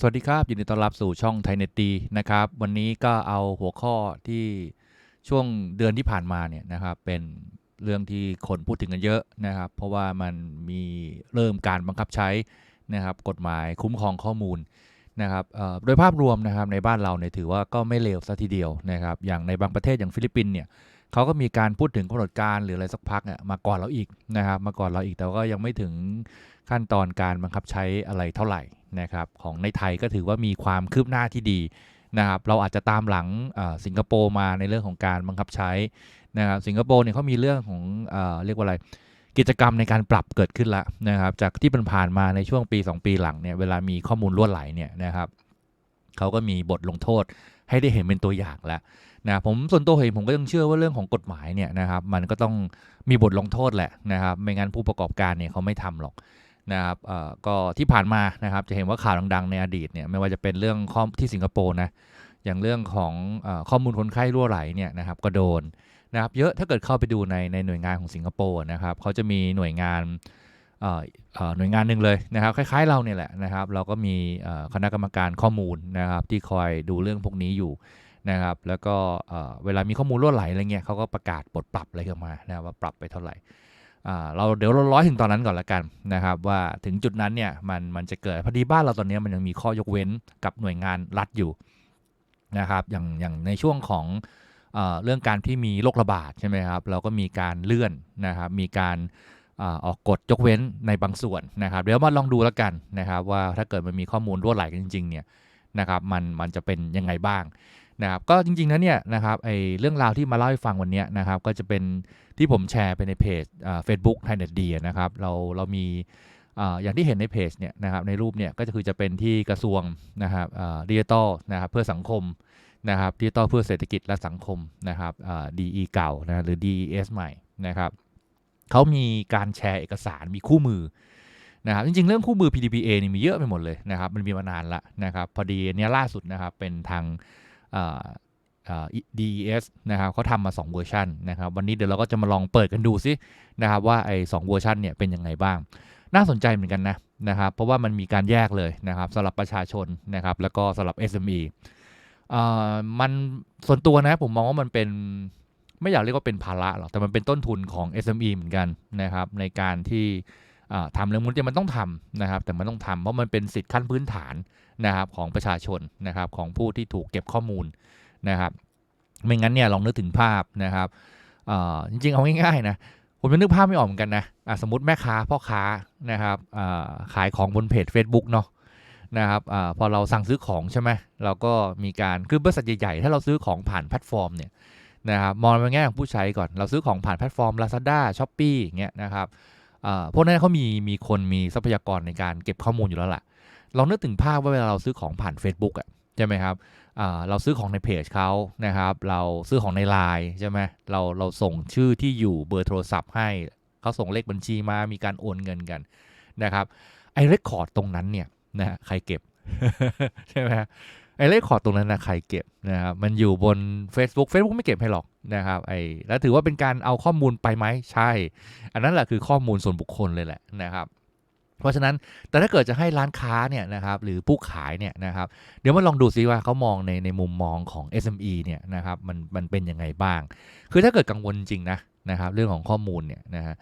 สวัสดีครับ ยินดีต้อนรับสู่ช่องไทยเน็ตดีนะครับ วันนี้ก็เอาหัวข้อที่ช่วงเดือนที่ผ่านมาเนี่ยนะครับเป็นเรื่องที่คนพูดถึงกันเยอะนะครับ เพราะว่ามันมีเริ่มการบังคับใช้นะครับ กฎหมายคุ้มครองข้อมูลนะครับโดยภาพรวมนะครับในบ้านเราเนี่ยถือว่าก็ไม่เลวซะทีเดียวนะครับ อย่างในบางประเทศอย่างฟิลิปปินส์เนี่ยเขาก็มีการพูดถึงกำหนดการหรืออะไรสักพักเนี่ยมาก่อนเราอีกนะครับ มาก่อนเราอีกแต่ก็ยังไม่ถึง ขั้นตอนการบังคับใช้อะไรเท่าไหร่นะครับของในไทยก็ถือว่ามีความคืบหน้าที่ดีนะครับเราอาจจะตามหลังสิงคโปร์มาในเรื่องของการบังคับใช้นะครับสิงคโปร์เนี่ยเขามีเรื่องของเอเรียกว่าอะไรกิจกรรมในการปรับเกิดขึ้นแล้วนะครับจากที่ผ่านมาในช่วงปี 2 ปีหลังเนี่ยเวลามีข้อมูลล่วไหลเนี่ยนะครับเขาก็มีบทลงโทษให้ได้เห็นเป็นตัวอย่างแล้วนะผมส่วนตัวเองผมก็ยังเชื่อว่าเรื่องของกฎหมายเนี่ยนะครับมันก็ต้องมีบทลงโทษแหละนะครับไม่งั้นผู้ประกอบการเนี่ยเขาไม่ทำหรอก นะครับก็ที่ผ่านมานะครับจะเห็นว่าข่าวดังๆ ในอดีตเนี่ยไม่ว่าจะเป็นเรื่องข้อที่สิงคโปร์นะอย่างเรื่องของอข้อมูลคนไข้รั่วไหลเนี่ยนะครับก็โดนนะครับเยอะถ้าเกิดเข้าไปดูในในหน่วยงานของสิงคโปร์นะครับเขาจะมีหน่วยงานหน่วยงานหนึ่งเลยนะครับคล้ายๆเราเนี่ยแหละนะครับเราก็มีคณะกรรมการข้อมูลนะครับที่คอยดูเรื่องพวกนี้อยู่นะครับแล้วก็เวลามีข้อมูลรั่วไหลอะไรเงี้ยเขาก็ประกาศบทปรับอะไรขึ้นมานะครับว่าปรับไปเท่าไหร่ เราเดี๋ยวเราร้อยถึงตอนนั้นก่อนละกันนะครับว่าถึงจุดนั้นเนี่ยมันมันจะเกิดพอดีบ้านเราตอนนี้มันยังมีข้อยกเว้นกับหน่วยงานรัฐอยู่นะครับอย่างอย่างในช่วงของเอเรื่องการที่มีโรคระบาดใช่ไหมครับเราก็มีการเลื่อนนะครับมีการอออกกฎยกเว้นในบางส่วนนะครับเดี๋ยวมาลองดูแล้วกันนะครับว่าถ้าเกิดมันมีข้อมูลรั่วไหลกันจริงๆเนี่ยนะครับมันมันจะเป็นยังไงบ้าง นะครับก็จริงๆนะเนี่ยนะครับไอเรื่องราวที่มาเล่าให้ฟังวันนี้นะครับก็จะเป็นที่ผมแชร์ไปในเพจเฟซบุ๊กไทยเน็ตดีนะครับเราเรามีอย่างที่เห็นในเพจเนี่ยนะครับในรูปเนี่ยก็จะคือจะเป็นที่กระทรวงนะครับดิจิตอลนะครับเพื่อสังคมนะครับดิจิตอลเพื่อเศรษฐกิจและสังคมนะครับดีเก่านะหรือ DES ใหม่นะครับเขามีการแชร์เอกสารมีคู่มือนะครับจริงๆ เรื่องคู่มือ PDPA นี่มีเยอะไปหมดเลยนะครับมันมีมานานละนะครับพอดีเนี้ยล่าสุดนะครับเป็นทาง DES นะครับเขาทำมา 2 เวอร์ชันนะครับวันนี้เดี๋ยวเราก็จะมาลองเปิดกันดูซินะครับว่าไอ้สเวอร์ชันเนี่ยเป็นยังไงบ้าง น่าสนใจเหมือนกันนะนะครับเพราะว่ามันมีการแยกเลยนะครับสำหรับประชาชนนะครับแล้วก็สำหรับ SME อ่ามันส่วนตัวนะผมมองว่ามันเป็นไม่อยากเรียกว่าเป็นภาระหรอกแต่มันเป็นต้นทุนของ SME เหมือนกันนะครับในการที่ ทำเรื่องมูลนิธิมันต้องทำนะครับ แต่มันต้องทำเพราะมันเป็นสิทธิขั้นพื้นฐานนะครับของประชาชนนะครับของผู้ที่ถูกเก็บข้อมูลนะครับ ไม่งั้นเนี่ยลองนึกถึงภาพนะครับจริงๆเอาง่ายๆนะผมจะนึกภาพไม่ออกเหมือนกันนะะสมมติแม่ค้าพ่อค้านะครับขายของบนเพจ Facebook เนาะนะครับอพอเราสั่งซื้อของใช่ไหมเราก็มีการคือบริษัทใหญ่ๆถ้าเราซื้อของผ่านแพลตฟอร์มเนี่ยนะครับมองในแง่ของผู้ใช้ก่อนเราซื้อของผ่านแพลตฟอร์ม Lazada s h o p e e อย่างเงี้ยนะครับ พวกนั้นเขามีมีคนมีทรัพยากรในการเก็บข้อมูลอยู่แล้วล่ะลองนึกถึงภาพว่าเวลาเราซื้อของผ่าน Facebook อะใช่ไหมครับเราซื้อของในเพจเขานะครับ เราซื้อของในไลน์ใช่ไหมเราเราส่งชื่อที่อยู่เบอร์โทรศัพท์ให้เขาส่งเลขบัญชีมามีการโอนเงินกันนะครับไอ้เรคคอร์ดตรงนั้นเนี่ยนะใครเก็บใช่ไหมไอ้เลขคอร์ดตรงนั้นนะใครเก็บนะครับมันอยู่บน Facebook Facebook ไม่เก็บให้หรอก นะครับไอ้แล้วถือว่าเป็นการเอาข้อมูลไปไหมใช่ อันนั้นแหละคือข้อมูลส่วนบุคคลเลยแหละนะครับเพราะฉะนั้นแต่ถ้าเกิดจะให้ร้านค้าเนี่ยนะครับหรือผู้ขายเนี่ยนะครับเดี๋ยวมาลองดูซิว่าเขามองในในมุมมองของ SME เนี่ยนะครับมันมันเป็นยังไงบ้าง คือถ้าเกิดกังวลจริงนะนะครับเรื่องของข้อมูลเนี่ยนะฮะ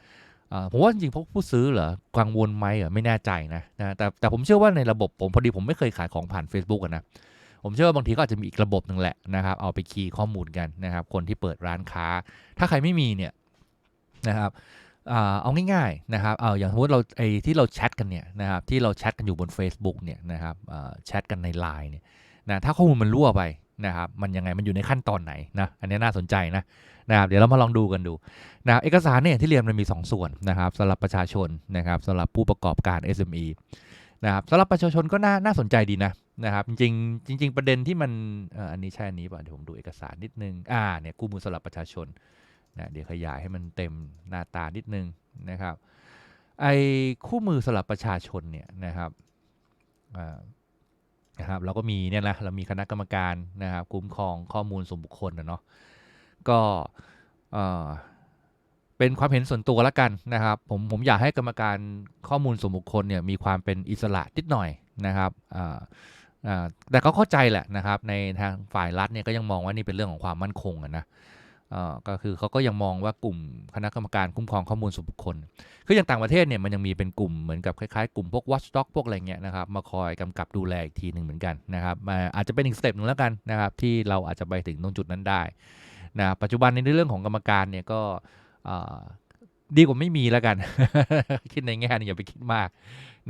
ผมว่าจริงๆพวกผู้ซื้อเหรอกังวลไหมเหรอไม่แน่ใจนะนะแต่แต่ผมเชื่อว่าในระบบผมพอดีผมไม่เคยขายของผ่าน Facebook นะ ผมเชื่อว่าบางทีก็อาจจะมีอีกระบบหนึ่งแหละนะครับเอาไปคีย์ข้อมูลกันนะครับ คนที่เปิดร้านค้า ถ้าใครไม่มีเนี่ยนะครับเอาง่ายๆนะครับเอาอย่างสมมติเราไอ้ที่เราแชทกันเนี่ยนะครับที่เราแชทกันอยู่บน Facebook เนี่ยนะครับแชทกันใน Line เนี่ยนะถ้าข้อมูลมันรั่วไปนะครับมันยังไงมันอยู่ในขั้นตอนไหนนะอันนี้น่าสนใจนะนะครับเดี๋ยวเรามาลองดูกันดูนะเอกสารเนี่ยที่เรียนมันมี 2 ส่วนนะครับสำหรับประชาชนนะครับสำหรับผู้ประกอบการ SME นะครับสำหรับประชาชนก็น่าน่าสนใจดีนะ นะครับจริงจริง ๆ ประเด็นที่มันอันนี้ใช่อันนี้ป่ะเดี๋ยวผมดูเอกสารนิดนึงอ่าเนี่ยกู้มือสำหรับประชาชนนะเดี๋ยวขยายให้มันเต็มหน้าตานิดนึงนะครับไอ้คู่มือสำหรับประชาชนเนี่ยนะครับนะครับเราก็มีเนี่ยนะเรามีคณะกรรมการนะครับคุ้มครองข้อมูลส่วนบุคคลนะเนาะก็เป็นความเห็นส่วนตัวล้วกันนะครับผมผมอยากให้กรรมการข้อมูลส่วนบุคคลเนี่ยมีความเป็นอิสระนิดหน่อยนะครับอ่า แต่ก็เข้าใจแหละนะครับ ในทางฝ่ายรัฐเนี่ยก็ยังมองว่านี่เป็นเรื่องของความมั่นคงนะก็คือเขาก็ยังมองว่ากลุ่มคณะกรรมการคุ้มครองข้อมูลส่วนบุคคล คืออย่างต่างประเทศเนี่ยมันยังมีเป็นกลุ่มเหมือนกับคล้ายๆกลุ่มพวก watchdog พวกอะไรเงี้ยนะครับมาคอยกำกับดูแลอีกทีหนึ่งเหมือนกันนะครับอาจจะเป็นอีกสเต็ปหนึ่งแล้วกันนะครับที่เราอาจจะไปถึงตรงจุดนั้นได้นะปัจจุบันในเรื่องของกรรมการเนี่ยก็ ดีกว่าไม่มีแล้วกัน คิดในแง่นี้อย่าไปคิดมาก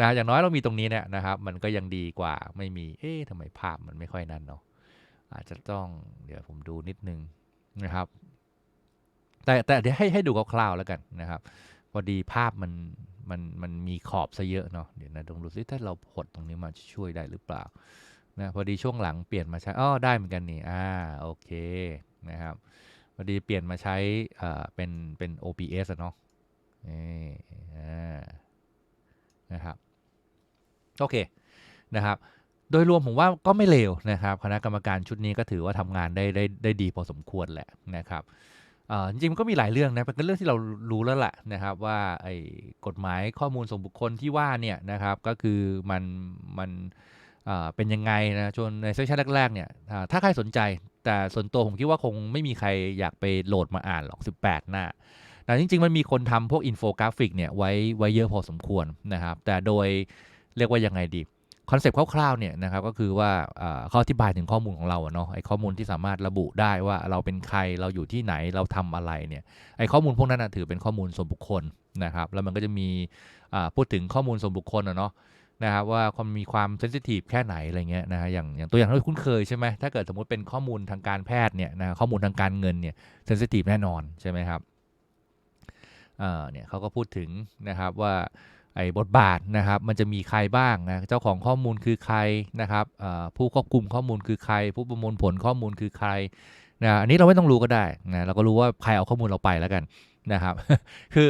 นะอย่างน้อยเรามีตรงนี้เนี่ยนะครับ มันก็ยังดีกว่าไม่มี เอ๊ะทำไมภาพมันไม่ค่อยนั่นเนาะอาจจะต้องเดี๋ยวผมดูนิดนึงนะครับ แต่แต่เดี๋ยวให้ให้ดูคร่าวๆแล้วกันนะครับพอดีภาพมันมันมันมีขอบซะเยอะเนาะเดี๋ยวนะลองดูซิถ้าเราหดตรงนี้มาช่วยได้หรือเปล่านะพอดีช่วงหลังเปลี่ยนมาใช้อ้อได้เหมือนกันนี่อ่าโอเคนะครับพอดีเปลี่ยนมาใช้อ่าเป็นเป็น OBS อะเนาะ นี่นะครับโอเคนะครับ โดยรวมผมว่าก็ไม่เลวนะครับ คณะกรรมการชุดนี้ก็ถือว่าทำงานได้ได้ได้ดีพอสมควรแหละนะครับจริงๆมันก็มีหลายเรื่องนะเป็นเรื่องที่เรารู้แล้วแหละนะครับว่าไอ้กฎหมายข้อมูลส่วนบุคคลที่ว่าเนี่ยนะครับก็คือมันมันเป็นยังไงนะจนในเซสชันแรกๆเนี่ยถ้าใครสนใจแต่ส่วนตัวผมคิดว่าคงไม่มีใครอยากไปโหลดมาอ่านหรอก 18 หน้า แต่จริง ๆ มันมีคนทำพวกอินโฟกราฟิกเนี่ยไว้ไว้เยอะพอสมควรนะครับ แต่โดยเรียกว่ายังไงดีคอนเซปต์คร่าวๆเนี่ยนะครับก็คือว่าเขาอธิบายถึงข้อมูลของเราอะเนาะไอ้ข้อมูลที่สามารถระบุได้ว่าเราเป็นใครเราอยู่ที่ไหนเราทำอะไรเนี่ยไอ้ข้อมูลพวกนั้นถือเป็นข้อมูลส่วนบุคคลนะครับแล้วมันก็จะมีพูดถึงข้อมูลส่วนบุคคลอะเนาะนะครับว่าความมีความเซนซิทีฟแค่ไหนอะไรเงี้ยนะฮะอย่างอย่างตัวอย่างที่คุ้นเคยใช่ไหมถ้าเกิดสมมติเป็นข้อมูลทางการแพทย์เนี่ยนะข้อมูลทางการเงินเนี่ยเซนซิทีฟแน่นอนใช่ไหมครับ เนี่ยเขาก็พูดถึงนะครับว่าไอ้บทบาทนะครับมันจะมีใครบ้างนะเจ้าของข้อมูลคือใครนะครับผู้ควบคุมข้อมูลคือใคร ผู้ประมวลผลข้อมูลคือใครนะอันนี้เราไม่ต้องรู้ก็ได้นะเราก็รู้ว่าใครเอาข้อมูลเราไปแล้วกันนะครับคือ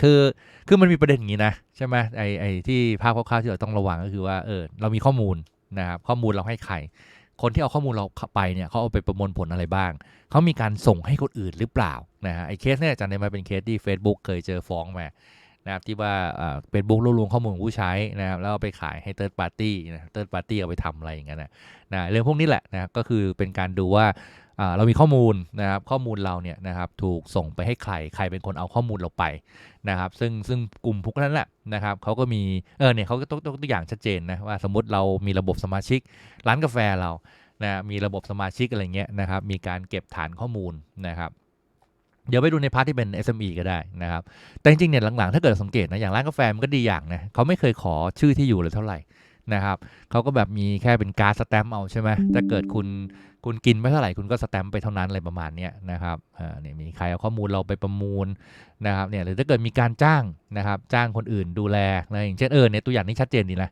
คือคือมันมีประเด็นอย่างนี้นะใช่ไหมไอ้ไอ้ที่ภาพคร่าวๆที่เราต้องระวังก็คือว่าเออเรามีข้อมูลนะครับข้อมูลเราให้ใคร คนที่เอาข้อมูลเราไปเนี่ยเขาเอาไปประมวลผลอะไรบ้าง เขามีการส่งให้คนอื่นหรือเปล่านะฮะไอ้เคสเนี่ยอาจารย์ได้มาเป็นเคสที่ Facebook เคยเจอฟ้องมานะครับที่ว่าเฟซบุ๊กรวบรวมข้อมูลของผู้ใช้นะครับแล้วเอาไปขายให้เติร์ดปาร์ตี้นะเติร์ดปาร์ตี้เอาไปทำอะไรอย่างเงี้ยนะนะเรื่องพวกนี้แหละนะครับก็คือเป็นการดูว่า เรามีข้อมูลนะครับข้อมูลเราเนี่ยนะครับถูกส่งไปให้ใครใครเป็นคนเอาข้อมูลเราไปนะครับ ซึ่งซึ่งกลุ่มพวกนั้นแหละนะครับเขาก็มีเออเนี่ยเขาก็ต้องตัวอย่างชัดเจนนะว่าสมมติเรามีระบบสมาชิก ร้านกาแฟเรานะมีระบบสมาชิกอะไรเงี้ยนะครับ มีการเก็บฐานข้อมูลนะครับ เดี๋ยวไปดูในพาร์ทที่เป็น SME ก็ได้นะครับ แต่จริงๆเนี่ยหลังๆ ถ้าเกิดสังเกตนะอย่างร้านกาแฟมันก็ดีอย่างนะเขาไม่เคยขอชื่อที่อยู่เลยเท่าไหร่นะครับเขาก็แบบมีแค่เป็นการ์ดสแตมป์เอาใช่ไหมถ้าเกิดคุณ คุณกินไม่เท่าไหร่คุณก็สแตมป์ไปเท่านั้นอะไรประมาณนี้นะครับอ่าเนี่ยมีใครเอาข้อมูลเราไปประมูลนะครับเนี่ยหรือถ้าเกิดมีการจ้างนะครับจ้างคนอื่นดูแลนะอย่างเช่นเออเนี่ยตัวอย่างนี้ชัดเจนดีนะ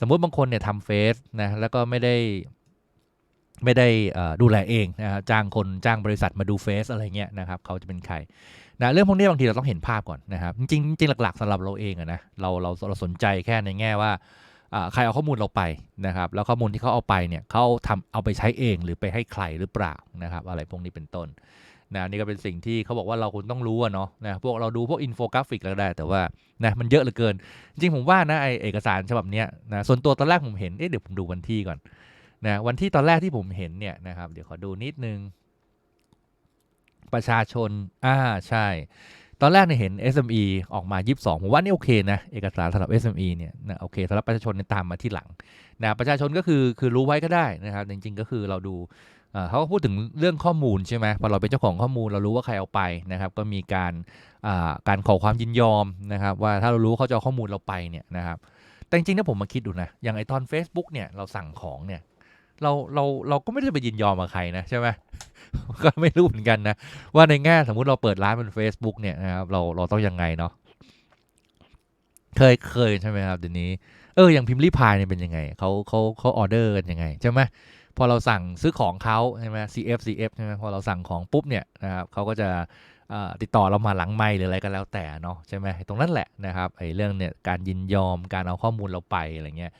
สมมุติบางคนเนี่ยทำเฟซนะแล้วก็ไม่ได้ไม่ได้อ่อดูแลเองนะครับจ้างคนจ้างบริษัทมาดูเฟซอะไรเงี้ยนะครับเขาจะเป็นใครนะเรื่องพวกนี้บางทีเราต้องเห็นภาพก่อนนะครับจริงจริงหลักๆสำหรับเราเองอะนะเราเราเราสนใจแค่ในแง่ว่า ใครเอาข้อมูลเราไปนะครับแล้วข้อมูลที่เขาเอาไปเนี่ยเขาทำเอาไปใช้เองหรือไปให้ใครหรือเปล่านะครับอะไรพวกนี้เป็นต้นนะนี่ก็เป็นสิ่งที่เขาบอกว่าเราควรต้องรู้อะเนาะนะพวกเราดูพวกอินโฟกราฟิกก็ได้แต่ว่านะมันเยอะเหลือเกิน จริงผมว่านะไอเอกสารฉบับเนี้ยนะส่วนตัวตอนแรกผมเห็นเอ๊ะเดี๋ยวผมดูวันที่ก่อนนะวันที่ตอนแรกที่ผมเห็นเนี่ยนะครับเดี๋ยวขอดูนิดนึงประชาชนอ่าใช่ ตอนแรกเนี่ยเห็น SME ออกมา 22 ผมว่านี่โอเคนะ เอกสารสำหรับ SME เนี่ยนะโอเคสำหรับประชาชนเนี่ยตามมาที่หลังนะประชาชนก็คือคือรู้ไว้ก็ได้นะครับ จริง ๆ ก็คือเราดูเขาก็พูดถึงเรื่องข้อมูลใช่ไหมพอเราเป็นเจ้าของข้อมูลเรารู้ว่าใครเอาไปนะครับ ก็มีการการขอความยินยอมนะครับ ว่าถ้าเรารู้เขาจะเอาข้อมูลเราไปเนี่ยนะครับแต่จริงๆถ้าผมมาคิดดูนะอย่างไอตอน Facebook เนี่ยเราสั่งของเนี่ยเราเราเราก็ไม่ได้ไปยินยอมกับใครนะใช่ไหม ก็ไม่รู้เหมือนกันนะ ว่าในแง่สมมุติเราเปิดร้านบน Facebook เนี่ยนะครับเราเราต้องยังไงเนาะเคยเคยใช่ไหมครับเดี๋ยวนี้เอออย่างพิมพ์รีพายเนี่ยเป็นยังไงเขาเขาเขาออเดอร์กันยังไงใช่ไหมพอเราสั่งซื้อของเขาใช่ไหม CF CF ใช่ไหมพอเราสั่งของปุ๊บเนี่ยนะครับเขาก็จะติดต่อเรามาหลังไม่หรืออะไรก็แล้วแต่เนาะใช่ไหมตรงนั้นแหละนะครับไอ้เรื่องเนี่ยการยินยอมการเอาข้อมูลเราไปอะไรเงี้ย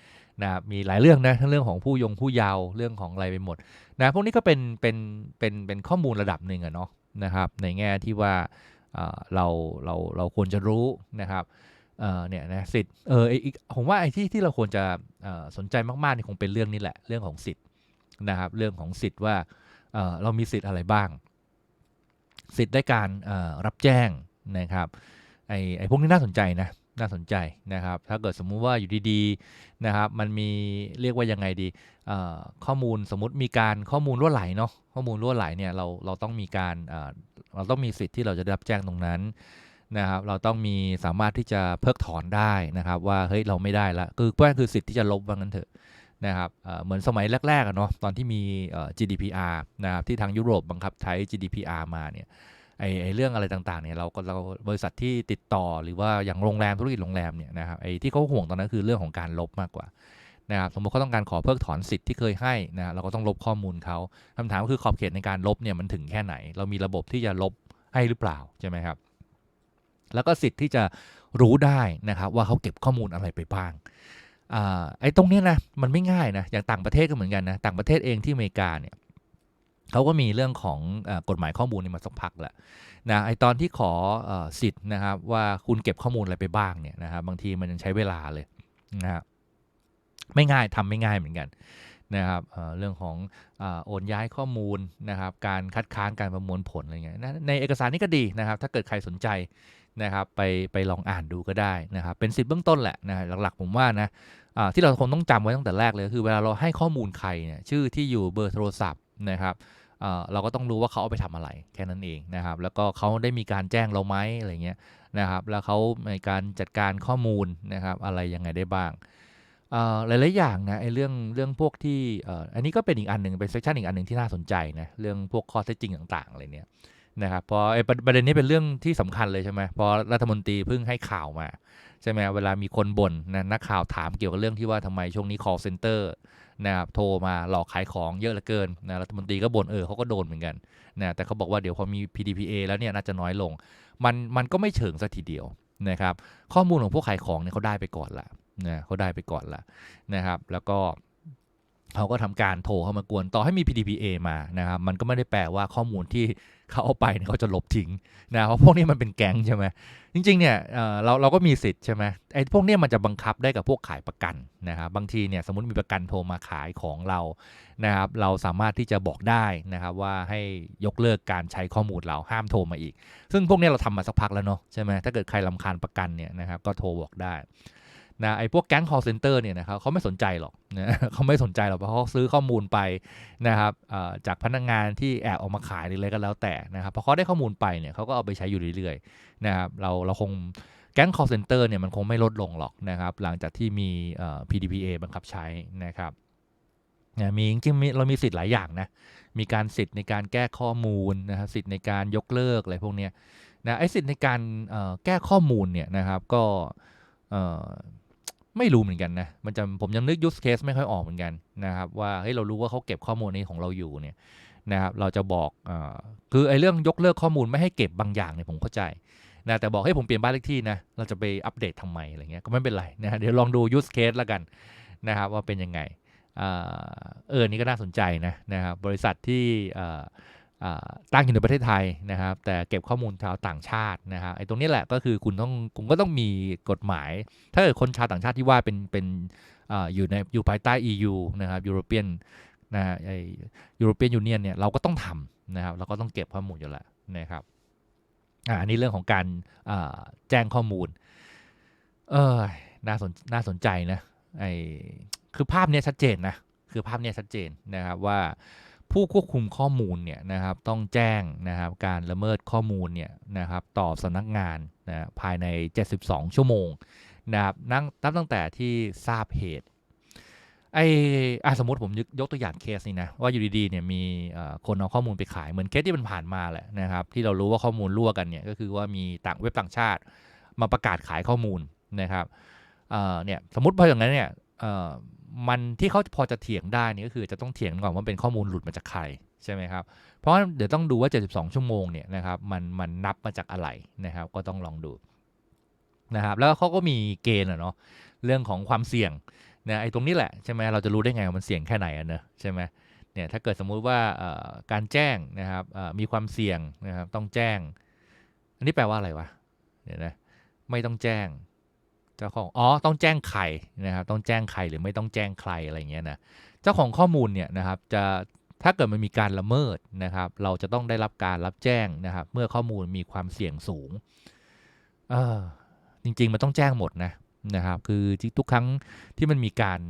นะมีหลายเรื่องนะทั้งเรื่องของผู้ยงผู้ยาวเรื่องของอะไรไปหมดนะพวกนี้ก็เป็นเป็นเป็นเป็นข้อมูลระดับหนึ่งอะเนาะนะครับในแง่ที่ว่าเราเราเราควรจะรู้นะครับเนี่ยนะสิทธิ์เอออีกผมว่าไอ้ที่ที่เราควรจะสนใจมากๆนี่คงเป็นเรื่องนี้แหละเรื่องของสิทธิ์นะครับเรื่องของสิทธิ์ว่าเรามีสิทธิ์อะไรบ้าง สิทธิ์ได้การรับแจ้งนะครับไอ้ไอ้พวกนี้น่าสนใจนะ น่าสนใจนะครับ ถ้าเกิดสมมุติว่าอยู่ดีๆนะครับมันมีเรียกว่ายังไงดีข้อมูลสมมุติมีการข้อมูลรั่วไหลเนาะข้อมูลรั่วไหลเนี่ยเราเราต้องมีการเราต้องมีสิทธิ์ที่เราจะได้รับแจ้งตรงนั้นนะครับเราต้องมีสามารถที่จะเพิกถอนได้นะครับ ว่าเฮ้ยเราไม่ได้ละคือก็คือสิทธิ์ที่จะลบว่างั้นเถอะนะครับเหมือนสมัยแรกๆเนาะตอนที่มี GDPR นะครับที่ทางยุโรปบังคับใช้ GDPR มาเนี่ย ไอไอเรื่องอะไรต่างๆเนี่ยเราก็เราบริษัทที่ติดต่อหรือว่าอย่างโรงแรมธุรกิจโรงแรมเนี่ยนะครับไอ้ที่เขาห่วงตอนนั้นคือเรื่องของการลบมากกว่านะครับสมมติเขาต้องการขอเพิกถอนสิทธิ์ที่เคยให้นะเราก็ต้องลบข้อมูลเขาคำถามก็คือขอบเขตในการลบเนี่ยมันถึงแค่ไหน เรามีระบบที่จะลบให้หรือเปล่าใช่ไหมครับแล้วก็สิทธิ์ที่จะรู้ได้นะครับว่าเขาเก็บข้อมูลอะไรไปบ้างอ่าไอ้ตรงนี้นะมันไม่ง่ายนะอย่างต่างประเทศก็เหมือนกันนะต่างประเทศเองที่อเมริกาเนี่ย เขาก็มีเรื่องของอกฎหมายข้อมูลนี่มาสักพักแหละนะไอตอนที่ขออสิทธิ์นะครับว่าคุณเก็บข้อมูลอะไรไปบ้างเนี่ยนะครับบางทีมันยังใช้เวลาเลยนะครับไม่ง่ายทำไม่ง่ายเหมือนกันนะครับเรื่องของอโอนย้ายข้อมูลนะครับการคัดค้านการประมวลผลอะไรเงี้ยในเอกสารนี้ก็ดีนะครับ ถ้าเกิดใครสนใจนะครับไปไปลองอ่านดูก็ได้นะครับเป็นสิทธิ์เบื้องต้นแหละนะหลักๆผมว่านะที่เราคงต้องจำไว้ตั้งแต่แรกเลยคือเวลาเราให้ข้อมูลใครเนี่ยชื่อที่อยู่เบอร์โทรศัพท์ นะครับเเราก็ต้องรู้ว่าเขาเอาไปทำอะไรแค่นั้นเองนะครับ แล้วก็เขาได้มีการแจ้งเราไหมอะไรเงี้ยนะครับ แล้วเขาในการจัดการข้อมูลนะครับอะไรยังไงได้บ้างหลายๆอย่างนะไอ้เรื่องเรื่องพวกที่อ,อ,อันนี้ก็เป็นอีกอันหนึ่งเป็นเซสชันอีกอันหนึ่งที่น่าสนใจนะเรื่องพวกข้อเท็จจริงต่างๆอะไรเนี่ยนะครับพอไอ้ประเด็นนี้เป็นเรื่องที่สำคัญเลยใช่ไหมพอรัฐมนตรีเพิ่งให้ข่าวมา ใช่ไหมเวลามีคนบ่นนะนักข่าวถามเกี่ยวกับเรื่องที่ว่าทำไมช่วงนี้ call center นะครับโทรมาหลอกขายของเยอะเหลือเกินนะรัฐมนตรีก็บ่นเออเขาก็โดนเหมือนกันนะแต่เขาบอกว่าเดี๋ยวพอมี PDPA แล้วเนี่ยน่าจะน้อยลง มันมันก็ไม่เชิงสัทีเดียวนะครับข้อมูลของพวกขายของเนี่ยเขาได้ไปก่อนละนะเขาได้ไปก่อนละนะครับ แล้วก็ เขาก็ทำการโทรเข้ามากวนต่อให้มี PDPA มานะครับมันก็ไม่ได้แปลว่าข้อมูลที่เขาเอาไปเขาจะลบทิ้งนะเพราะพวกนี้มันเป็นแก๊งใช่ไหมจริงๆเนี่ยเราเราก็มีสิทธิ์ใช่ไหมไอ้พวกนี้มันจะบังคับได้กับพวกขายประกันนะครับบางทีเนี่ยสมมติมีประกันโทรมาขายของเรานะครับเราสามารถที่จะบอกได้นะครับว่าให้ยกเลิกการใช้ข้อมูลเราห้ามโทรมาอีก ซึ่งพวกนี้เราทำมาสักพักแล้วเนาะใช่ไหมถ้าเกิดใครลำคาญประกันเนี่ยนะครับก็โทรบอกได้ นะไอ้พวกแก๊ง call center เนี่ยนะครับเขาไม่สนใจหรอกนะเขาไม่สนใจหรอกเพราะเขาซื้อข้อมูลไปนะครับจากพนักงานที่แอบออกมาขายหรืออะไรก็แล้วแต่นะครับพอเขาได้ข้อมูลไปเนี่ยเขาก็เอาไปใช้อยู่เรื่อยๆนะครับเราเราคงแก๊ง call center เนี่ยมันคงไม่ลดลงหรอกนะครับหลังจากที่มี PDPA บังคับใช้นะครับนะมีจริงๆเรามีสิทธิ์หลายอย่างนะมีการสิทธิ์ในการแก้ข้อมูลนะครับสิทธิ์ในการยกเลิกอะไรพวกเนี้ยนะไอ้สิทธิ์ในการแก้ข้อมูลเนี่ยนะครับก็เอ่อ ไม่รู้เหมือนกันนะ มันจะผมยังนึก use case ไม่ค่อยออกเหมือนกันนะครับว่าเฮ้ยเรารู้ว่าเขาเก็บข้อมูลนี้ของเราอยู่เนี่ยนะครับเราจะบอกอคือไอ้เรื่องยกเลิกข้อมูลไม่ให้เก็บบางอย่างเนี่ยผมเข้าใจนะแต่บอกให้ผมเปลี่ยนบ้านเลขที่นะเราจะไปอัปเดตทำไมอะไรเงี้ยก็ไม่เป็นไรนะเดี๋ยวลองดู use case แล้วกันนะครับว่าเป็นยังไงเออนี่ก็น่าสนใจนะนะครับบริษัทที่ ตั้งอยู่ในประเทศไทยนะครับ แต่เก็บข้อมูลชาวต่างชาตินะครับไอ้ตรงนี้แหละก็คือคุณต้องคุณก็ต้องมีกฎหมาย ถ้าเกิดคนชาวต่างชาติที่ว่าเป็นเป็นออยู่ในอยู่ภายใต้ EU นะครับยูโรเปียนนะไอยูโรเปียนยูเนียนเนี่ยเราก็ต้องทำนะครับ เราก็ต้องเก็บข้อมูลอยู่แล้วนะครับอ่าอันนี้เรื่องของการแจ้งข้อมูล เออน่าสนน่าสนใจนะไอ้คือภาพเนี้ยชัดเจนนะคือภาพเนี้ยชัดเจนนะครับว่า ผู้ควบคุมข้อมูลเนี่ยนะครับต้องแจ้งนะครับการละเมิดข้อมูลเนี่ยนะครับต่อสำนักงานนะภายใน 72 ชั่วโมงนะครับนั่งนับตั้งแต่ที่ทราบเหตุไออะสมมติผมยกยกตัวอย่างเคสนี้นะ ว่าอยู่ดีๆเนี่ยมีคนเอาข้อมูลไปขายเหมือนเคสที่มันผ่านมาแหละนะครับ ที่เรารู้ว่าข้อมูลรั่วกันเนี่ยก็คือว่ามีต่างเว็บต่างชาติ มาประกาศขายข้อมูลนะครับเนี่ยสมมติพออย่างนั้นเนี่ย มันที่เขาพอจะเถียงได้นี่ก็คือจะต้องเถียงก่อนว่าเป็นข้อมูลหลุดมาจากใครใช่ไหมครับ เพราะเดี๋ยวต้องดูว่า 72 ชั่วโมงเนี่ยนะครับมันมันนับมาจากอะไรนะครับ ก็ต้องลองดูนะครับแล้วเขาก็มีเกณฑ์อะเนาะเรื่องของความเสี่ยงนะไอ้ตรงนี้แหละใช่ไหมเราจะรู้ได้ไงว่ามันเสี่ยงแค่ไหนอะเนอะใช่ไหมเนี่ยถ้าเกิดสมมุติว่าการแจ้งนะครับมีความเสี่ยงนะครับต้องแจ้ง อันนี้แปลว่าอะไรวะเดี๋ยนะไม่ต้องแจ้ง เจ้าของอ๋อต้องแจ้งใครนะครับต้องแจ้งใครหรือไม่ต้องแจ้งใครอะไรเงี้ยนะเจ้าของข้อมูลเนี่ยนะครับจะถ้าเกิดมันมีการละเมิดนะครับ เราจะต้องได้รับการรับแจ้งนะครับ เมื่อข้อมูลมีความเสี่ยงสูงเออจริง ๆ มันต้องแจ้งหมดนะนะครับคือทุกครั้งที่มันมีการ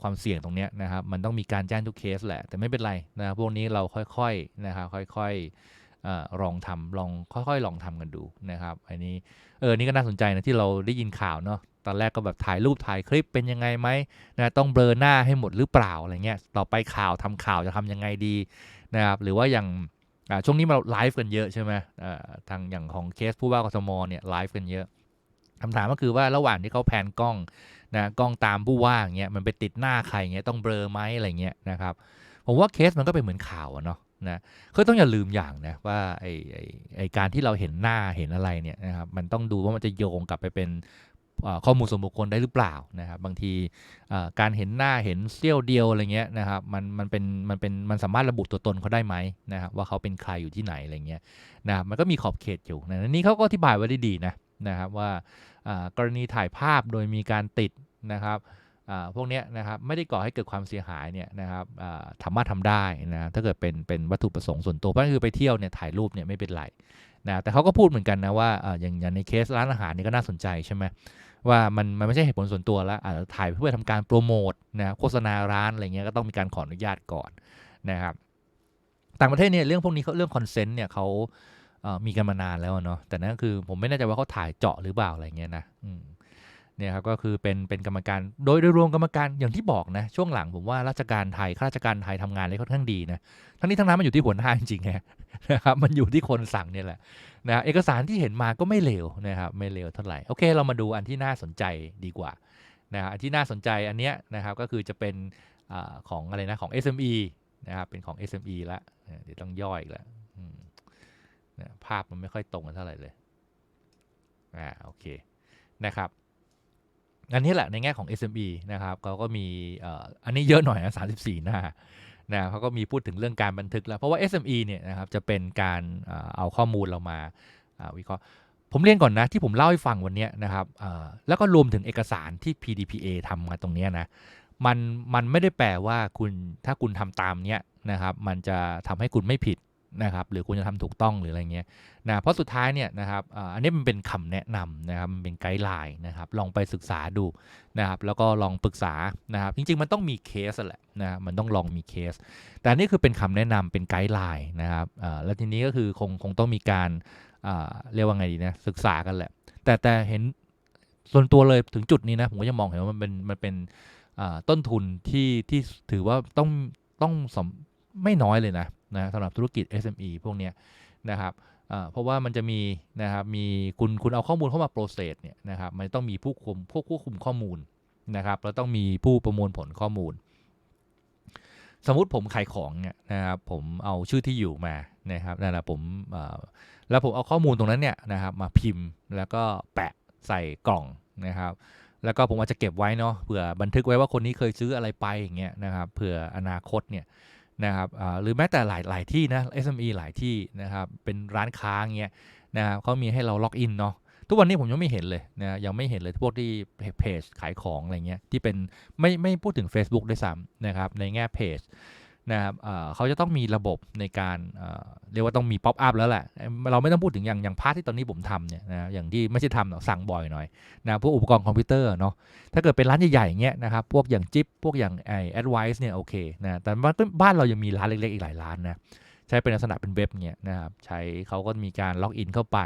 ความเสี่ยงตรงนี้นะครับ มันต้องมีการแจ้งทุกเคสแหละ แต่ไม่เป็นไรนะพวกนี้เราค่อยๆนะครับค่อยๆอลองทำลองค่อยๆ ลองทำกันดูนะครับ อันนี้เออนี่ก็น่าสนใจนะที่เราได้ยินข่าวเนาะ ตอนแรกก็แบบถ่ายรูปถ่ายคลิปเป็นยังไงไหมนะต้องเบลอหน้าให้หมดหรือเปล่าอะไรเงี้ยต่อไปข่าวทำข่าวจะทำยังไงดีนะครับหรือว่าอย่างช่วงนี้เราไลฟ์กันเยอะใช่ไหมทางอย่างของเคสผู้ว่ากทมเนี่ยไลฟ์กันเยอะคำถามก็คือว่าระหว่างที่เขาแพนกล้องนะกล้องตามผู้ว่าอย่างเงี้ยมันไปติดหน้าใครเงี้ยต้องเบลอไหมอะไรเงี้ยนะครับผมว่าเคสมันก็เป็นเหมือนข่าวอะเนาะนะคือต้องอย่าลืมอย่างนะว่าไอไอไอการที่เราเห็นหน้าเห็นอะไรเนี่ยนะครับมันต้องดูว่ามันจะโยงกลับไปเป็น ข้อมูลส่วนบุคคลได้หรือเปล่านะครับบางทีการเห็นหน้าเห็นเสี้ยวเดียวอะไรเงี้ยนะครับมันมันเป็นมันเป็นมันสามารถระบุตัวตนเขาได้ไหมนะครับว่าเขาเป็นใครอยู่ที่ไหนอะไรเงี้ยนะมันก็มีขอบเขตอยู่นะนี่เขาก็อธิบายไว้ได้ดีนะนะครับว่ากรณีถ่ายภาพโดยมีการติดนะครับ พวกนี้นะครับไม่ได้ก่อให้เกิดความเสียหายเนี่ยนะครับสามารถทำได้นะถ้าเกิดเป็นเป็นวัตถุประสงค์ส่วนตัวเพราะคือไปเที่ยวเนี่ยถ่ายรูปเนี่ยไม่เป็นไรนะแต่เขาก็พูดเหมือนกันนะว่าอย่างอย่างในเคสร้านอาหารนี่ก็น่าสนใจใช่ไหมว่ามันมันไม่ใช่เหตุผลส่วนตัวแล้วอาจจะถ่ายเพื่อทำการโปรโมทนะโฆษณาร้านอะไรเงี้ยก็ต้องมีการขออนุญาตก่อนนะครับต่างประเทศเนี่ยเรื่องพวกนี้เขาเรื่องคอนเซนต์เนี่ยเขามีกันมานานแล้วเนาะแต่นั่นคือผมไม่แน่ใจว่าเขาถ่ายเจาะหรือเปล่าอะไรเงี้ยนะ เนี่ยครับก็คือเป็นเป็นกรรมการโดยโดยรวมกรรมการอย่างที่บอกนะช่วงหลังผมว่าราชการไทยข้าราชการไทยทำงานได้ค่อนข้างดีนะทั้งนี้ทั้งนั้นมันอยู่ที่หัวหน้าจริงๆนะครับมันอยู่ที่คนสั่งเนี่ยแหละนะเอกสารที่เห็นมาก็ไม่เลวนะครับไม่เลวเท่าไหร่โอเค เรามาดูอันที่น่าสนใจดีกว่านะอันที่น่าสนใจอันเนี้ยนะครับก็คือจะเป็นอของอะไรนะของ SME นะครับเป็นของ SME ละเดี๋ยวต้องย่อยอีกแล้วภาพมันไม่ค่อยตรงกันเท่าไหร่เลยอ่าโอเคนะครับ อันนี้แหละในแง่ของ SME นะครับเขาก็มีอันนี้เยอะหน่อยนะ34หน้านะเขาก็มีพูดถึงเรื่องการบันทึกแล้ว เพราะว่า SME เนี่ยนะครับจะเป็นการเอาข้อมูลเรามาวิเคราะห์ผมเรียนก่อนนะที่ผมเล่าให้ฟังวันนี้นะครับแล้วก็รวมถึงเอกสารที่ PDPA ทำมาตรงนี้นะมันมันไม่ได้แปลว่าคุณถ้าคุณทำตามเนี้ยนะครับมันจะทำให้คุณไม่ผิด นะครับหรือคุณจะทำถูกต้องหรืออะไรเงี้ยนะเพราะสุดท้ายเนี่ยนะครับอันนี้มันเป็นคำแนะนำนะครับมันเป็นไกด์ไลน์นะครับลองไปศึกษาดูนะครับแล้วก็ลองปรึกษานะครับจริง ๆ มันต้องมีเคสแหละนะมันต้องลองมีเคส แต่นี่คือเป็นคำแนะนำเป็นไกด์ไลน์นะครับแล้วทีนี้ก็คือคงคงต้องมีการเรียกว่าไงดีนะศึกษากันแหละ แต่แต่เห็นส่วนตัวเลยถึงจุดนี้นะผมก็จะมองเห็นว่ามันเป็นมันเป็นต้นทุนที่ที่ถือว่าต้องต้องสมไม่น้อยเลยนะ นะสำหรับธุรกิจ SME พวกนี้นะครับเพราะว่ามันจะมีนะครับมีคุณคุณเอาข้อมูลเข้ามาโปรเซสเนี่ยนะครับมันต้องมีผู้คุมผู้ควบคุมข้อมูลนะครับแล้วต้องมีผู้ประมวลผลข้อมูล สมมุติผมขายของเนี่ยนะครับผมเอาชื่อที่อยู่มานะครับนั่นแหละผมแล้วผมเอาข้อมูลตรงนั้นเนี่ยนะครับมาพิมพ์แล้วก็แปะใส่กล่องนะครับ แล้วก็ผมอาจจะเก็บไว้เนาะเผื่อบันทึกไว้ว่าคนนี้เคยซื้ออะไรไปอย่างเงี้ยนะครับเผื่ออนาคตเนี่ย นะครับหรือแม้แต่หลายหลายที่นะ SME หลายที่นะครับเป็นร้านค้าเงี้ยนะครับเขามีให้เราล็อกอินเนาะทุกวันนี้ผมยังไม่เห็นเลยนะยังไม่เห็นเลยพวกที่เพจขายของอะไรเงี้ยที่เป็นไม่ไม่พูดถึง Facebook ด้วยซ้ำนะครับในแง่เพจ นะครับเขาจะต้องมีระบบในการเรียกว่าต้องมีป๊อปอัพแล้วแหละ เราไม่ต้องพูดถึงอย่างอย่างพาร์ทที่ตอนนี้ผมทำเนี่ยนะอย่างที่ไม่ใช่ทำหรอกสั่งบ่อยหน่อยนะพวกอุปกรณ์คอมพิวเตอร์เนาะถ้าเกิดเป็นร้านใหญ่ๆอย่างเงี้ยนะครับพวกอย่างจิ๊บพวกอย่างไอแอดไวส์เนี่ยโอเคนะแต่บ้านเรายังมีร้านเล็กๆอีกหลายร้านนะใช้เป็นลักษณะเป็นเว็บเนี่ยนะครับใช้เขาก็มีการล็อกอินเข้าไป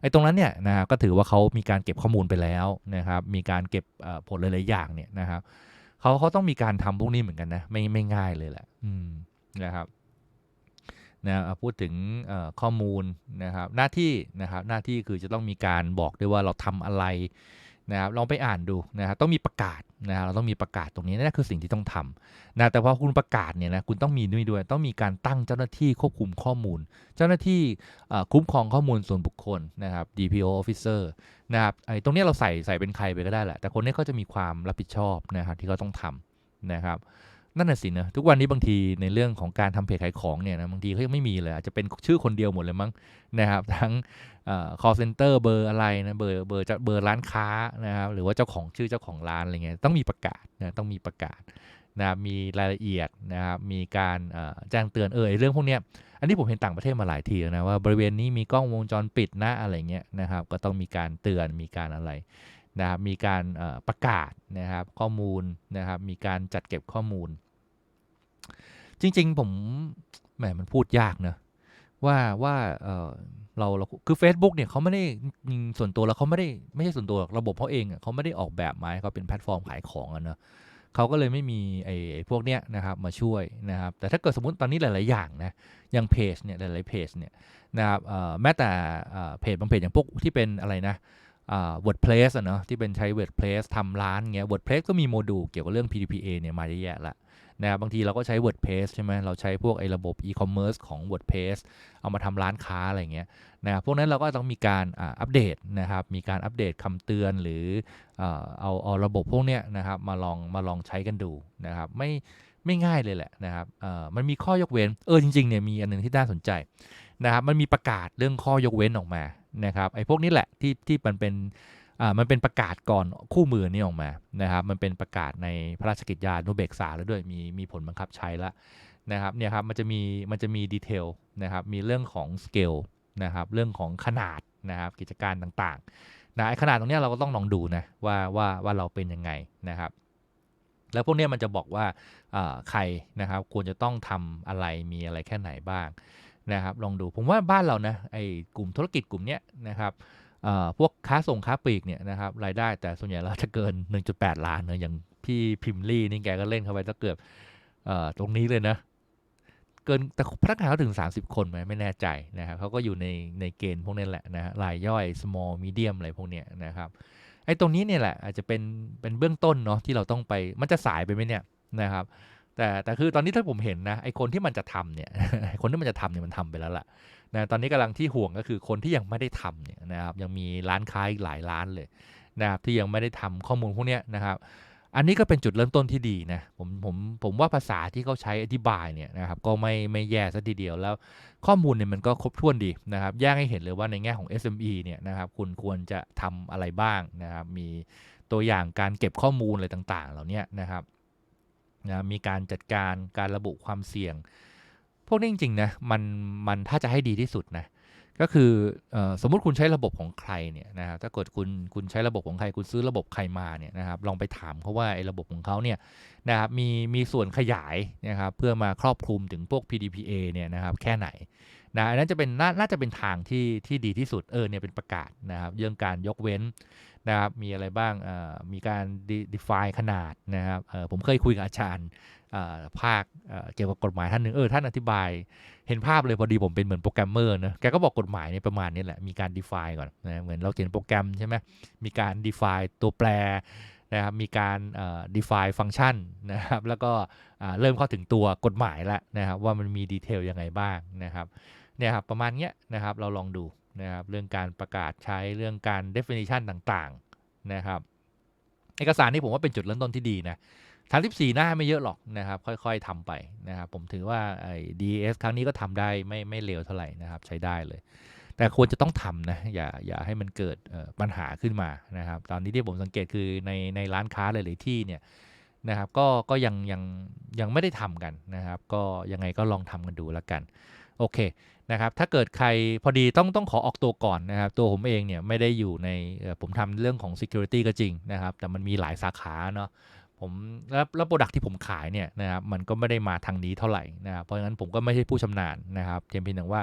ไอ้ตรงนั้นเนี่ยนะครับก็ถือว่าเขามีการเก็บข้อมูลไปแล้วนะครับมีการเก็บผลหลายๆอย่างเนี่ยนะครับเขาเขาต้องมีการทำพวกนี้เหมือนกันนะไม่ไม่ง่ายเลยแหละ อืมนะครับนะพูดถึงข้อมูลนะครับ หน้าที่นะครับหน้าที่คือจะต้องมีการบอกด้วยว่าเราทำอะไรนะครับลองไปอ่านดูนะครับต้องมีประกาศนะครับเราต้องมีประกาศตรงนี้นั่นคือสิ่งที่ต้องทำนะแต่พอคุณประกาศเนี่ยนะคุณต้องมีด้วยด้วยต้องมีการตั้งเจ้าหน้าที่ควบคุมข้อมูล เจ้าหน้าที่คุ้มครองข้อมูลส่วนบุคคลนะครับ DPO officer นะครับไอ้ตรงนี้เราใส่ใส่เป็นใครไปก็ได้แหละแต่คนนี้เขาจะมีความรับผิดชอบนะครับที่เขาต้องทำนะครับ นั่นน่ะสินะทุกวันนี้บางทีในเรื่องของการทำเพจขายของเนี่ยนะบางทีเขายังไม่มีเลยอาจจะเป็นชื่อคนเดียวหมดเลยมั้งนะครับทั้งเอ่อ call center เบอร์อะไรนะเบอร์เบอร์จะเบอร์ร้านค้านะครับหรือว่าเจ้าของชื่อเจ้าของร้านอะไรเงี้ยต้องมีประกาศนะต้องมีประกาศนะมีรายละเอียดนะครับมีการแจ้งเตือนเออเรื่องพวกเนี้ยอันนี้ผมเห็นต่างประเทศมาหลายทีแล้วนะว่าบริเวณนี้มีกล้องวงจรปิดนะอะไรเงี้ยนะครับก็ต้องมีการเตือนมีการอะไร นะครับมีการประกาศนะครับข้อมูลนะครับมีการจัดเก็บข้อมูล จริง ๆ ผมแหมมันพูดยากนะว่าว่าเเราเราคือ Facebook เนี่ยเขาไม่ได้ส่วนตัวแล้วเขาไม่ได้ไม่ใช่ส่วนตัวระบบเขาเองเขาไม่ได้ออกแบบมาเขาเป็นแพลตฟอร์มขายของอะเนอะเขาก็เลยไม่มีไอ้พวกเนี้ยนะครับมาช่วยนะครับแต่ถ้าเกิดสมมติตอนนี้หลาย ๆ อย่างนะอย่างเพจเนี่ยหลายๆเพจเนี่ยนะครับแม้แต่เพจบางเพจอย่างพวกที่เป็นอะไรนะ WordPress อะเนาะที่เป็นใช้ WordPress ทำร้านเงี้ย WordPress ก็มีโมดูลเกี่ยวกับเรื่อง PDPA เนี่ยมาเยอะแยะละนะครับบางทีเราก็ใช้ WordPress ใช่ไหมเราใช้พวกไอ้ระบบ e-commerce ของ WordPress เอามาทำร้านค้าอะไรเงี้ยนะครับพวกนั้นเราก็ต้องมีการอัปเดตนะครับ มีการอัปเดตคำเตือนหรือเออเอาเอาระบบพวกเนี้ยนะครับมาลองมาลองใช้กันดูนะครับไม่ไม่ง่ายเลยแหละนะครับเออมันมีข้อยกเว้น เออจริงๆเนี่ยมีอันหนึงที่น่าสนใจนะครับมันมีประกาศเรื่องข้อยกเว้นออกมา นะครับไอ้พวกนี้แหละที่ที่มันเป็นอ่ามันเป็นประกาศก่อนคู่มือนี้ออกมานะครับมันเป็นประกาศในพระราชกิจยานุเบกษาแล้วด้วยมีมีผลบังคับใช้แล้วนะครับเนี่ยครับมันจะมีมันจะมีดีเทลนะครับมีเรื่องของสเกลนะครับเรื่องของขนาดนะครับกิจการต่างๆนะไอ้ขนาดตรงเนี้ยเราก็ต้องลองดูนะว่าว่าว่าเราเป็นยังไงนะครับแล้วพวกนี้มันจะบอกว่าอ่าใครนะครับควรจะต้องทำอะไรมีอะไรแค่ไหนบ้าง นะครับลองดูผมว่าบ้านเรานะไอ้กลุ่มธุรกิจกลุ่มเนี้ยนะครับพวกค้าส่งค้าปลีกเนี่ยนะครับรายได้แต่ส่วนใหญ่เราจะเกิน 1.8 ล้านเนะอย่างพี่พิมลี่นี่แกก็เล่นเข้าไปตั้งเกือบอตรงนี้เลยนะ เกินแต่พนักงานเขาถึง 30 คนไหมไม่แน่ใจนะครับเขาก็อยู่ในในเกณฑ์พวกนี้แหละนะฮะรายย่อย small medium อะไรพวกเนี้ยนะครับไอ้ตรงนี้เนี่ยแหละอาจจะเป็นเป็นเบื้องต้นเนาะที่เราต้องไปมันจะสายไปไหมเนี่ยนะครับ แต่แต่คือตอนนี้ถ้าผมเห็นนะไอคนที่มันจะทำเนี่ยคนที่มันจะทำเนี่ยมันทำไปแล้วล่ะนะตอนนี้กำลังที่ห่วงก็คือคนที่ยังไม่ได้ทำเนี่ยนะครับยังมีร้านค้าอีกหลายร้านเลยนะครับที่ยังไม่ได้ทำข้อมูลพวกเนี้ยนะครับ อันนี้ก็เป็นจุดเริ่มต้นที่ดีนะผมผมผมว่าภาษาที่เขาใช้อธิบายเนี่ยนะครับก็ไม่ไม่แย่ซะทีเดียวแล้วข้อมูลเนี่ยมันก็ครบถ้วนดีนะครับแยกให้เห็นเลยว่าในแง่ของ SME เนี่ยนะครับคุณควรจะทำอะไรบ้างนะครับมีตัวอย่างการเก็บข้อมูลอะไรต่าง ๆ เหล่านี้นะครับ นะมีการจัดการการระบุความเสี่ยง พวกนี้จริงๆนะมันมันถ้าจะให้ดีที่สุดนะก็คืออสมมุติคุณใช้ระบบของใครเนี่ยนะครับถ้าเกิดคุณคุณใช้ระบบของใครคุณซื้อระบบใครมาเนี่ยนะครับลองไปถามเขาว่าไอ้ระบบของเขาเนี่ยนะครับมีมีส่วนขยายนะครับเพื่อมาครอบคลุมถึงพวก PDPA เนี่ยนะครับแค่ไหนนะอันนั้นจะเป็นน่าจะเป็นทางที่ที่ดีที่สุดเออเนี่ยเป็นประกาศนะครับเรื่องการยกเว้น นะครับมีอะไรบ้างมีการ define ขนาดนะครับผมเคยคุยกับอาจารย์ภาคเกี่ยวกับกฎหมายท่านหนึ่งเออท่านอธิบาย เห็นภาพเลยพอดีผมเป็นเหมือนโปรแกรมเมอร์นะแกก็บอกกฎหมายเนี่ยประมาณนี้แหละมีการ define ก่อนนะเหมือนเราเขียนโปรแกรมใช่ไหมมีการ define ตัวแปรนะครับมีการ define ฟังก์ชันนะครับแล้วก็เริ่มเข้าถึงตัวกฎหมายแล้วนะครับว่ามันมีดีเทลยังไงบ้างนะครับเนี่ยครับประมาณเนี้ยนะครับเราลองดู นะครับเรื่องการประกาศใช้เรื่องการ definition ต่างๆนะครับเอกสารนี่ผมว่าเป็นจุดเริ่มต้นที่ดีนะสามสิบสี่หน้าไม่เยอะหรอกนะครับ ค่อยๆทำไปนะครับ ผมถือว่าไอ้ DS ครั้งนี้ก็ทำได้ไม่ไม่เลวเท่าไหร่นะครับ ใช้ได้เลย แต่ควรจะต้องทำนะอย่าอย่าให้มันเกิดปัญหาขึ้นมานะครับ ตอนนี้ที่ผมสังเกตคือในในร้านค้าหลายๆที่เนี่ยนะครับ ก็ก็ยังยังยังไม่ได้ทำกันนะครับ ก็ยังไงก็ลองทำกันดูแล้วกัน โอเคนะครับถ้าเกิดใครพอดีต้องต้องขอออกตัวก่อนนะครับตัวผมเองเนี่ยไม่ได้อยู่ในผมทำเรื่องของ Security ก็จริงนะครับ แต่มันมีหลายสาขาเนาะผมแล้วแล้วโปรดักที่ผมขายเนี่ยนะครับมันก็ไม่ได้มาทางนี้เท่าไหร่นะครับเพราะฉะนั้นผมก็ไม่ใช่ผู้ชำนาญนะครับเพียงเพียงแต่ว่า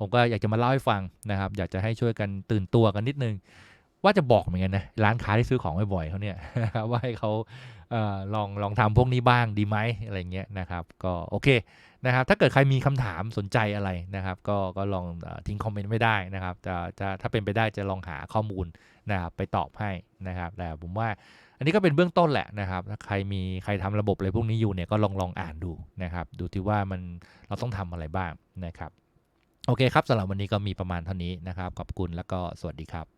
ผมก็อยากจะมาเล่าให้ฟังนะครับ อยากจะให้ช่วยกันตื่นตัวกันนิดนึง ว่าจะบอกเหมือนกันนะร้านค้าที่ซื้อของบ่อยๆเขาเนี่ยว่าให้เขา ลองลองทำพวกนี้บ้างดีไหมอะไรเงี้ยนะครับ ก็โอเคนะครับ ถ้าเกิดใครมีคำถามสนใจอะไรนะครับ ก็ก็ลองทิ้งคอมเมนต์ไม่ได้นะครับจะจะถ้าเป็นไปได้จะลองหาข้อมูลนะครับไปตอบให้นะครับแต่ผมว่าอันนี้ก็เป็นเบื้องต้นแหละนะครับ ถ้าใครมีใครทำระบบอะไรพวกนี้อยู่เนี่ยก็ลองลองอ่านดูนะครับ ดูที่ว่ามันเราต้องทำอะไรบ้างนะครับ โอเคครับสำหรับวันนี้ก็มีประมาณเท่านี้นะครับ ขอบคุณแล้วก็สวัสดีครับ